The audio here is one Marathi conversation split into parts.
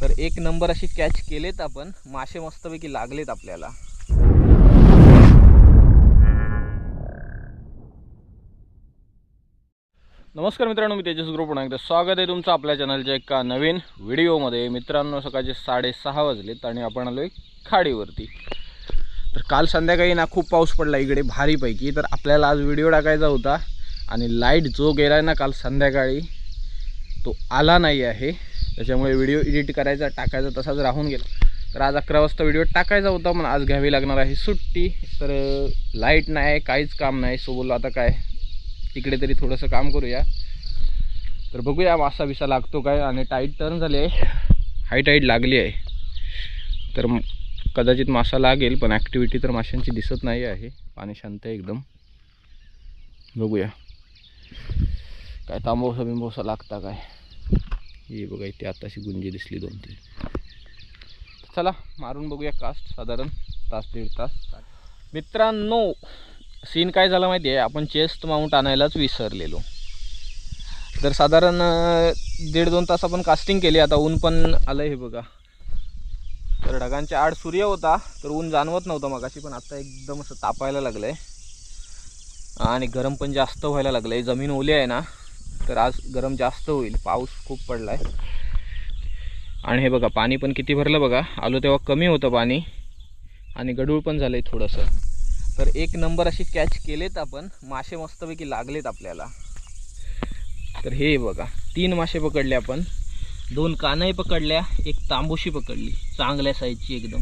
तर एक नंबर अशी कॅच केलेत आपण. मासे मस्तपैकी लागलेत आपल्याला. नमस्कार मित्रांनो मी तेजस ग्रुप पुन्हा एकदा स्वागत आहे तुमचं आपल्या चॅनलच्या एका नवीन व्हिडिओमध्ये. मित्रांनो सकाळचे साडेसहा वाजलेत आणि आपण आलो आहे खाडीवरती. तर काल संध्याकाळी ना खूप पाऊस पडला इकडे भारीपैकी. तर आपल्याला आज व्हिडिओ टाकायचा होता आणि लाइट जो गेला आहे ना काल संध्याकाळी तो आला नाही आहे. त्याच्यामुळे व्हिडिओ एडिट करायचा टाकायचा तसाच राहून गेला. तर आज अकरा वाजता व्हिडिओ टाकायचा होता पण आज घ्यावी लागणार आहे सुट्टी. तर लाइट नाही काहीच काम नाही. सो बोललो आता काय? तिकडे तरी थोडंसं काम करूया. तर बघूया मासा बिसा लागतो काय? आणि टाईट टर्न झाली आहे. हाय टाईट लागली आहे. तर कदाचित मासा लागेल पण ॲक्टिव्हिटी तर माशांची दिसत नाही आहे. पाणी शांत आहे एकदम. बघूया. काय तांबोसा बिंबोसा लागता काय? हे बघा इथे आताशी गुंजी दिसली दोन तीन. चला मारून बघूया कास्ट साधारण तास दीड तास. मित्रांनो सीन काय झाला माहिती आहे आपण चेस्ट माउंट आणायलाच विसरलेलो. तर साधारण दीड दोन तास आपण कास्टिंग केली. आता ऊन पण आलं हे बघा. तर ढगांच्या आड सूर्य होता तर ऊन जाणवत नव्हतं मगाशी पण आता एकदम असं तापायला लागलं आहे आणि गरम पण जास्त व्हायला लागलं आहे जमीन ओली आहे ना तर आज गरम जास्त होईल. पाऊस खूप पडला आहे आणि हे बघा पाणी पण किती भरलं बघा. आलो तेव्हा कमी होतं पाणी. आणि गडूळ पण झालं आहे थोडंसं. तर एक नंबर अशी कॅच केलेत आपण. मासे मस्तपैकी लागलेत आपल्याला. तर हे बघा तीन मासे पकडले आपण. दोन कानई पकडल्या एक तांबूशी पकडली. चांगल्या साईजची एकदम.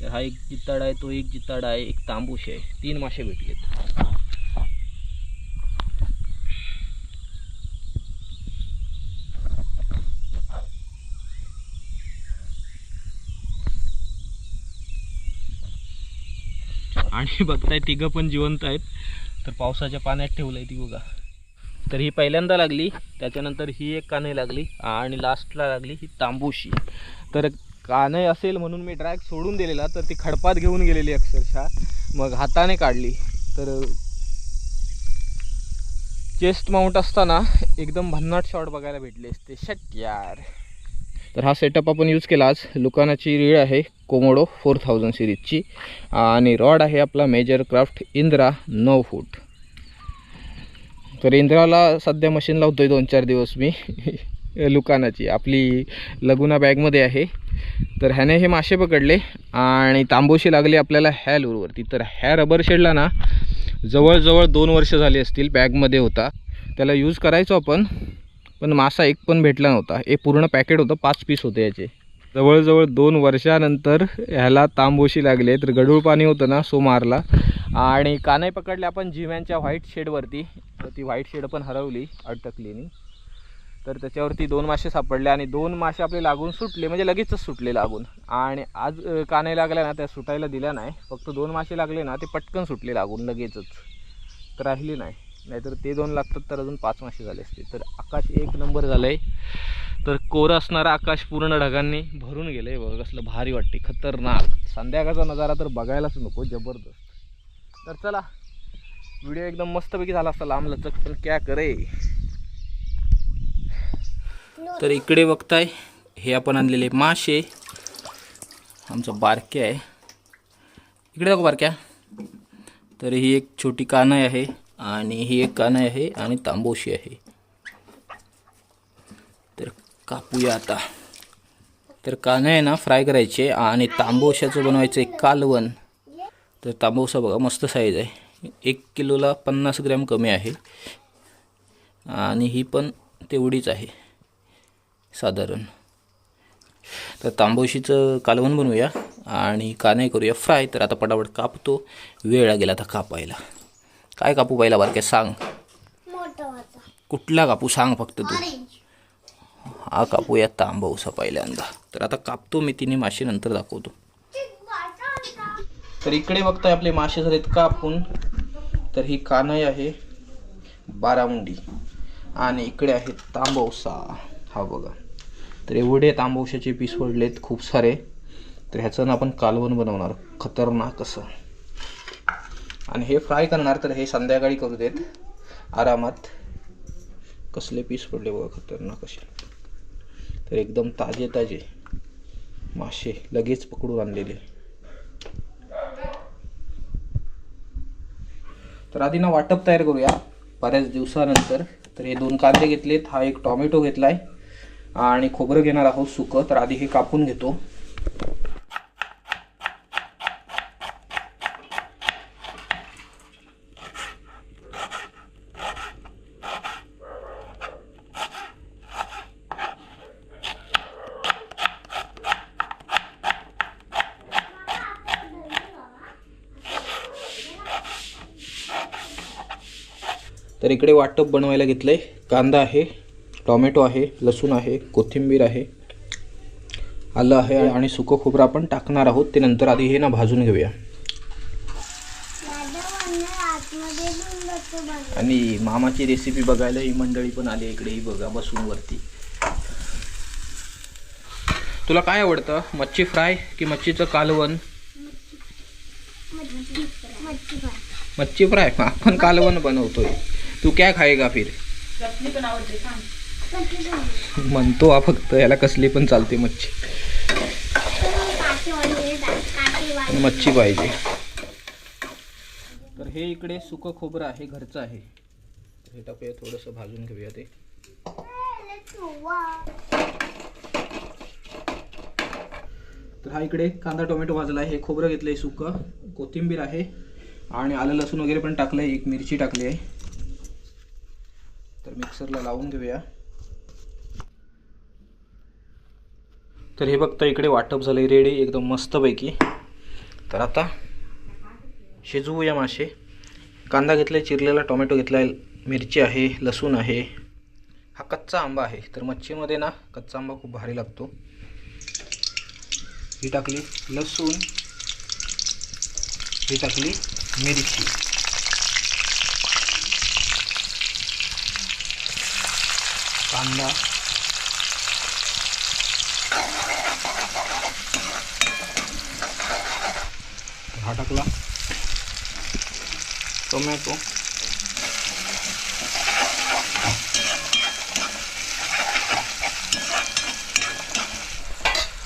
तर हा एक जिताडा आहे तो एक जिताडा आहे एक तांबूशी आहे. तीन मासे भेटलेत. आणि बघताय तिघं पण जिवंत आहेत. तर पावसाच्या पाण्यात ठेवलं आहे ती बघा. तर ही पहिल्यांदा लागली त्याच्यानंतर ही एक कानही लागली आणि लास्टला लागली ही तांबूशी. तर कानई असेल म्हणून मी ड्रॅग सोडून दिलेला तर ती खडपात घेऊन गेलेली अक्षरशः. मग हाताने काढली. तर चेस्ट माउंट असताना एकदम भन्नाट शॉट बघायला भेटले असते. शट यार. तर हा सेटअप आपण यूज केला आज. लुकानाची रीळ आहे कोमोडो फोर थाउजंड सिरीजची आणि रॉड आहे आपला मेजर क्राफ्ट इंद्रा नऊ फूट. तर इंद्राला सध्या मशीन लावतोय दोन चार दिवस मी. लुकानाची. आपली लगुना बॅगमध्ये आहे. तर ह्याने हे मासे पकडले आणि तांबोशी लागली आपल्याला ह्या लूरवरती तर ह्या रबर शेडला ना जवळजवळ दोन वर्ष झाली असतील बॅगमध्ये होता. त्याला यूज करायचो आपण. पण मासा एक पण भेटला नव्हता. हे पूर्ण पॅकेट होतं पाच पीस होते याचे. जवळजवळ दोन वर्षानंतर ह्याला तांबोशी लागले. तर गढूळ पाणी होतं ना सो मारला. आणि कानाई पकडले आपण जिम्यांच्या व्हाईट शेडवरती ती व्हाईट शेड पण हरवली अटकलीनी तर त्याच्यावरती दोन मासे सापडले आणि दोन मासे आपले लागून सुटले म्हणजे लगेचच सुटले लागून. आणि आज अं, कानाई लागल्या ना त्या सुटायला दिल्या नाही. फक्त दोन मासे लागले ना ते पटकन सुटले लागून लगेचच. तर राहिली नाही. नाहीतर ते दोन लागतात तर अजून पाच मासे झाले असते तर आकाश एक नंबर झालं आहे तर कोरं असणारा आकाश पूर्ण ढगांनी भरून गेलं आहे बघ कसलं भारी वाटते खतरनाक. संध्याकाळचा नजारा तर बघायलाच नको. जबरदस्त. तर चला. व्हिडिओ एकदम मस्तपैकी झाला असता लांब लचक पण क्या करे? तर इकडे बघताय हे आपण आणलेले मासे. आमचं बारके आहे. इकडे दाखव बारक्या. तर ही एक छोटी कानाई आहे. आणि ही एक कानाई आहे आणि तांबोशी आहे. तर कापूया आता. तर कानाई आहे ना फ्राय करायचे आणि तांबोशाचं बनवायचं आहे कालवण. तर तांबोसा बघा मस्त साईज आहे. एक किलोला पन्नास ग्रॅम कमी आहे. आणि ही पण तेवढीच आहे. साधारण. तर तांबोशीचं कालवण बनवूया आणि काने करूया फ्राय तर आता पटापट कापतो. वेळ लागेल आता कापायला. काय कापू पहिला बारक्या सांग. कुठला कापू सांग फक्त तू. हा कापूया तांबवसा पहिल्यांदा. तर आता कापतो मी तिने मासे नंतर दाखवतो. तर इकडे बघताय आपले मासे झालेत कापून. तर ही कानाई आहे बारामुंडी. आणि इकडे आहे तांबवसा. हा बघा. तर एवढे तांबवशाचे पीस पडलेत खूप सारे. तर ह्याचं ना आपण कालवण बनवणार. खतरनाक असं. आणि हे फ्राय करणार तर हे संध्याकाळी करू देत. आरामात. कसले पीस पडले बघा खतरनाक असे. तर एकदम ताजे ताजे मासे लगेच पकडून आणलेले. तर आधी ना वाटप तयार करूया बऱ्याच दिवसानंतर. तर हे दोन कांदे घेतलेत हा एक टॉमॅटो घेतलाय. आणि खोबरं घेणार आहोत सुकं तर आधी हे कापून घेतो. तर इकडे वाटप बनवायला घेतलंय. कांदा आहे टॉमॅटो आहे लसूण आहे कोथिंबीर आहे आलं आहे आणि सुकं खोबरं आपण टाकणार आहोत. ते नंतर आधी हे ना भाजून घेऊया. आणि मामाची रेसिपी बघायला ही मंडळी पण आली इकडे. ही बघा बसून वरती. तुला काय आवडतं? मच्छी फ्राय की मच्छीचं कालवण? मच्छी फ्राय. आपण कालवण बनवतोय. तू काय खायगा फिर? म्हणतो हा फक्त याला कसली पण चालते मच्छी. मच्छी पाहिजे. तर हे इकडे सुकं खोबरं आहे घरचं आहे. हे टाकूया थोडंसं भाजून घेऊया ते. तर हा इकडे कांदा टोमॅटो भाजला आहे हे खोबरं घेतलंय सुकं कोथिंबीर आहे आणि आलं लसूण वगैरे पण टाकलंय एक मिरची टाकली आहे. तर मिक्सरला लावून घेऊया. तर हे बघता इकडे वाटप झालंय रेडी एकदम मस्तपैकी. तर आता शिजवूया मासे. कांदा घेतलाय चिरलेला टोमॅटो घेतलाय मिरची आहे लसूण आहे. हा कच्चा आंबा आहे तर मच्छीमध्ये ना कच्चा आंबा खूप भारी लागतो. ही टाकली लसूण ही टाकली मिरची. कांदा हा टाकला टोमॅटो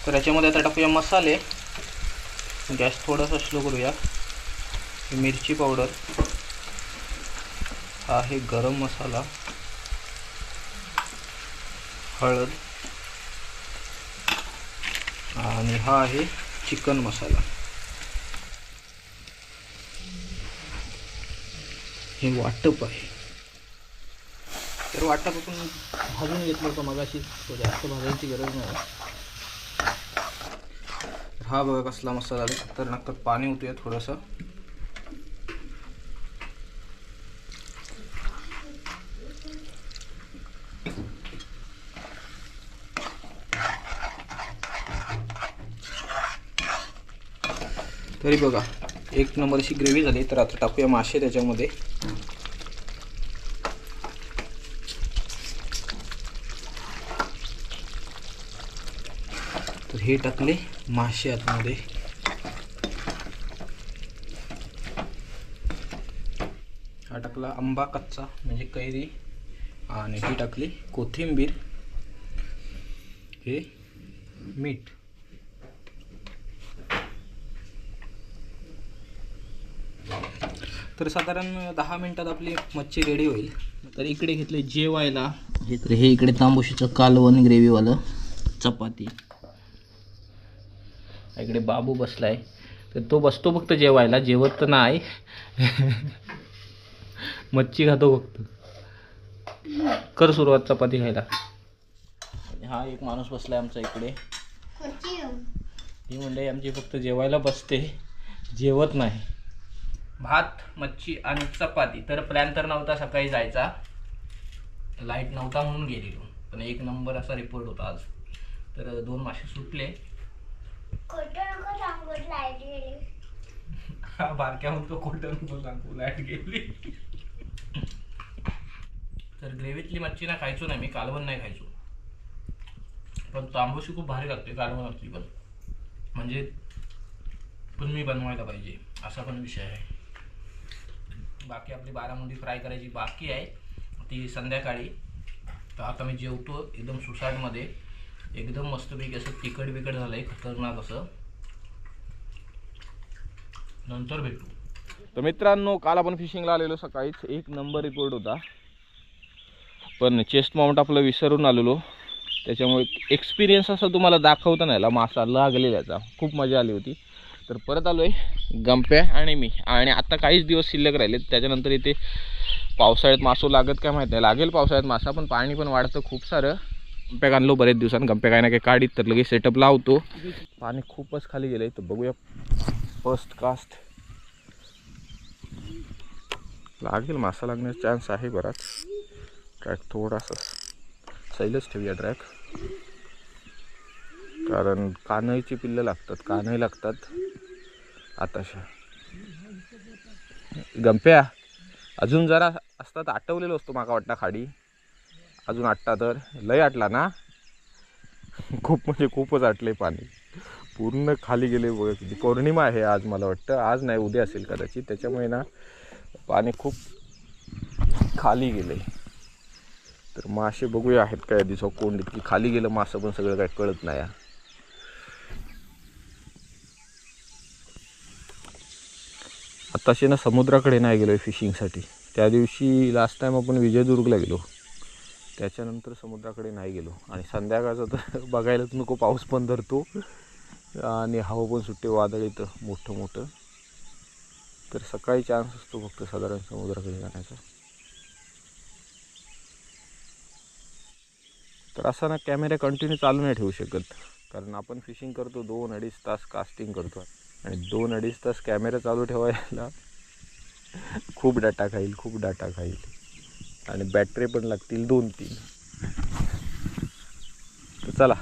तर याच्यामध्ये आता टाकूया मसाले. गॅस थोडासा स्लो करूया. मिरची पावडर. हा आहे गरम मसाला. हळद. आणि हा आहे चिकन मसाला. हे वाटप आहे. तर वाटप आपण भाजून घेतलं होतं मगाशी जास्त भाजायची गरज नाही. हा बघा कसला मसाला तर नंतर पाणी होतोय थोडंसं. तरी बघा एक नंबरची ग्रेव्ही झाली तर आता टाकूया मासे त्याच्यामध्ये. तर हे टाकले मासे आतमध्ये. हा टाकला आंबा कच्चा म्हणजे कैरी आणि ही टाकली कोथिंबीर. हे मीठ. तर साधारण दहा मिनिटात आपली मच्छी रेडी होईल. तर इकडे घेतले जेवायला. हे तर हे इकडे तांबूशीचं कालवण ग्रेव्हीवालं चपाती. इकडे बाबू बसलाय. तर तो बसतो फक्त जेवायला. जेवत तर नाही. मच्छी खातो फक्त. कर सुरुवात चपाती खायला. हा एक माणूस बसलाय आमचा इकडे. ही मंडळी आमची फक्त जेवायला बसते. जेवत नाही. भात मच्छी आणि चपाती. तर प्लॅन तर नव्हता सकाळी जायचा. लाइट नव्हता म्हणून गेलेलो. पण एक नंबर असा रिपोर्ट होता आज. तर दोन मासे सुटले. हा बारक्या म्हणतो खोटं नको सांगू लाइट गेली. तर ग्रेव्हीतली मच्छी ना खायचो नाही मी कालवण नाही खायचो. पण तांबूशी खूप भारी लागते कालवण असली पण. म्हणजे पण मी बनवायला पाहिजे असा पण विषय आहे. बाकी आपली बारामुंडी फ्राय करायची बाकी आहे. ती संध्याकाळी. तर आता मी जेवतो एकदम सुसाटमध्ये. एकदम मस्तपैकी असं तिखट बिकट आहे खतरनाक असं. नंतर भेटू. तर मित्रांनो काल आपण फिशिंगला आलेलो सकाळीच. एक नंबर रिपोर्ट होता. पण चेस्ट माउंट आपलं विसरून आलेलो. त्याच्यामुळे एक्सपिरियन्स असा तुम्हाला दाखवता नाही मासा लागलेल्याचा खूप मजा आली होती. तर परत आलो आहे गंप्या आणि मी. आणि आता काहीच दिवस शिल्लक राहिले त्याच्यानंतर इथे पावसाळ्यात मासो लागत काय माहीत नाही. लागेल पावसाळ्यात मासा पण पाणी पण वाढतं खूप सारं. गंप्या आणलो बरेच दिवसांनी. गंप्या काय ना काही काढीत तर लगेच सेटअप लावतो पाणी खूपच खाली गेलं तर बघूया. फर्स्ट कास्ट लागेल मासा लागण्याचा चान्स आहे बराच. ट्रॅक थोडासा. सैलच ठेवूया ट्रॅक कारण कानईची पिल्लं लागतात कानई लागतात. आताशा. गंप्या अजून जरा असतात आटवलेलो असतो माका वाटतं खाडी. अजून आटला तर. लय आटला ना? खूप म्हणजे खूपच आटले पाणी. पूर्ण खाली गेले बघा किती. पौर्णिमा आहे आज मला वाटतं. आज नाही उद्या असेल कदाचित. त्याच्यामुळे ना पाणी खूप खाली गेले. तर मासे बघूया आहेत काय दिवसा कोण इतकी खाली गेलं मासं पण सगळं काय कळत नाही. आत्ताशी ना समुद्राकडे नाही गेलो आहे फिशिंगसाठी. त्या दिवशी लास्ट टाईम आपण विजयदुर्गला गेलो. त्याच्यानंतर समुद्राकडे नाही गेलो. आणि संध्याकाळचं तर बघायलाच नको पाऊस पण धरतो. आणि हवा पण सुट्टे वादळ येतं मोठं मोठं. तर सकाळी चान्स असतो फक्त साधारण समुद्राकडे जाण्याचा. तर असा ना कॅमेरा कंटिन्यू चालू नाही ठेवू शकत. कारण आपण फिशिंग करतो दोन अडीच तास कास्टिंग करतो. आणि दोन अडीच तास कॅमेरा चालू ठेवायला खूप डाटा खाईल खूप डाटा खाईल. आणि बॅटरी पण लागतील दोन तीन. तर चला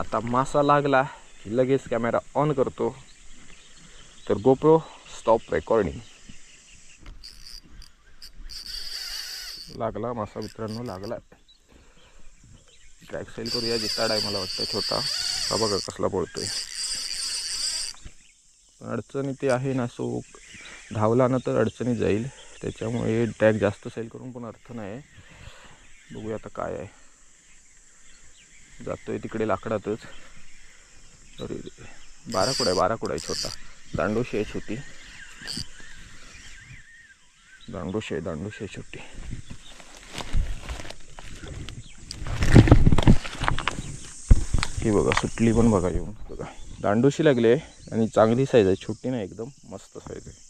आता मासा लागला की लगेच कॅमेरा ऑन करतो. तर गोप्रो स्टॉप रेकॉर्डिंग लागला मासा मित्रांनो लागला ट्रॅक सेल करूया जिता डाय मला वाटतं छोटा. हा बघा कसला पळतोय पण अडचण इथे आहे ना सो धावला ना तर अडचणी जाईल. त्याच्यामुळे ट्रॅक जास्त सेल करून पण अर्थ नाही बघूया आता काय आहे. जातोय तिकडे लाकडातच. अरे बाराकुडा आहे बाराकुडा आहे छोटा. दांडोशी आहे छोटी. दांडोशी आहे दांडोशी आहे छोटी. ही बघा सुटली पण बघा येऊन. बघा. दांडोशी लागले आहे. आणि चांगली साईज आहे छोटी नाही एकदम मस्त साईज आहे.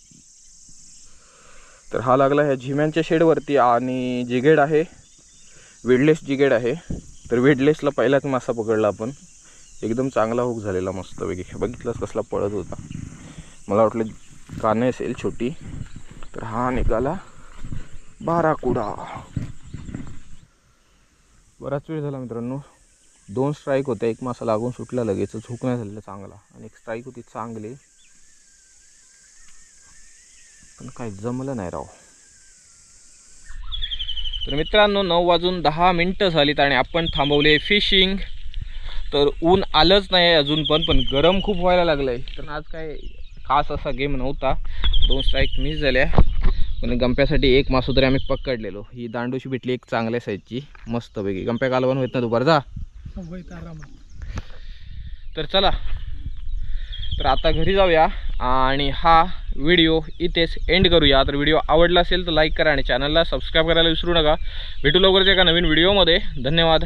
तर हा लागला ह्या झिम्यांच्या शेडवरती आणि जिगेड आहे वेडलेस जिगेड आहे तर वेडलेसला पहिलाच मासा पकडला आपण. एकदम चांगला हुक झालेला मस्तपैकी बघितलंच कसला पळत होता. मला वाटलं काने असेल छोटी. तर हा निघाला बाराकुडा. बराच वेळ झाला मित्रांनो. दोन स्ट्राईक होत्या एक मासा लागून सुटला लगेच. झुक नाही झालेला चांगला. आणि एक स्ट्राईक होती चांगली. पण काय जमलं नाही राव. तर मित्रांनो नऊ वाजून दहा मिनटं झालीत आणि आपण थांबवले फिशिंग तर ऊन आलंच नाही अजून पण पण गरम खूप व्हायला लागलं आहे तर आज काय खास असा गेम नव्हता. दोन स्ट्राईक मिस झाल्या. पण गंप्यासाठी एक मासू तरी आम्ही पकडलेलो. ही दांडूशी भेटली एक चांगल्या साईजची मस्तपैकी. गंप्या कालवण होत ना दुपार. जा. तर चला. तर आता घरी जाऊया आणि हा व्हिडिओ इथेच एंड करूया. तर व्हिडिओ आवडला असेल तर लाईक करा आणि चॅनलला सबस्क्राईब करायला विसरू नका. भेटू लवकरच एका नवीन व्हिडिओमध्ये धन्यवाद.